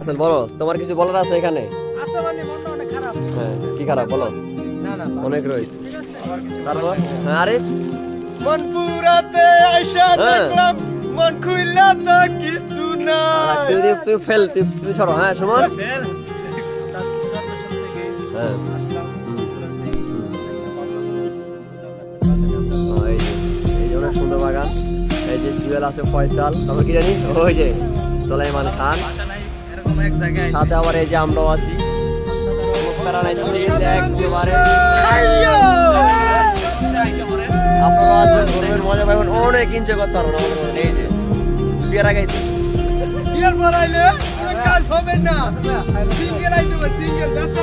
রাসেল বলো তোমার কিছু বলার আছে এখানে? মানে মনটা অনেক খারাপ। হ্যাঁ কি খারাপ বলো? না না অনেক কিছু তারপর? হ্যাঁ আরে? মন পুরাতে আইসা হ্যাঁ। দেখলাম মন খুইলা তো কিছু নাই। তুমি তুমি- তুমি ফেল তুমি তুমি সরো হ্যাঁ সুমন? হ্যাঁ। সুন্দর বাগান এই যে জুয়েল আছে ফয়সাল তারপর কি জানি? ওই যে সোলাইমান খান। সাথে আবার এই যে আমরাও আছি। মজা পাবেন অনেক এনজয় করতে পারবেন এই যে পেয়ারা গাইছি বিয়ার বাড়াইলে কোনো কাজ হবে না। সিঙ্গেল আইতে হবে সিঙ্গেল ব্যস্ত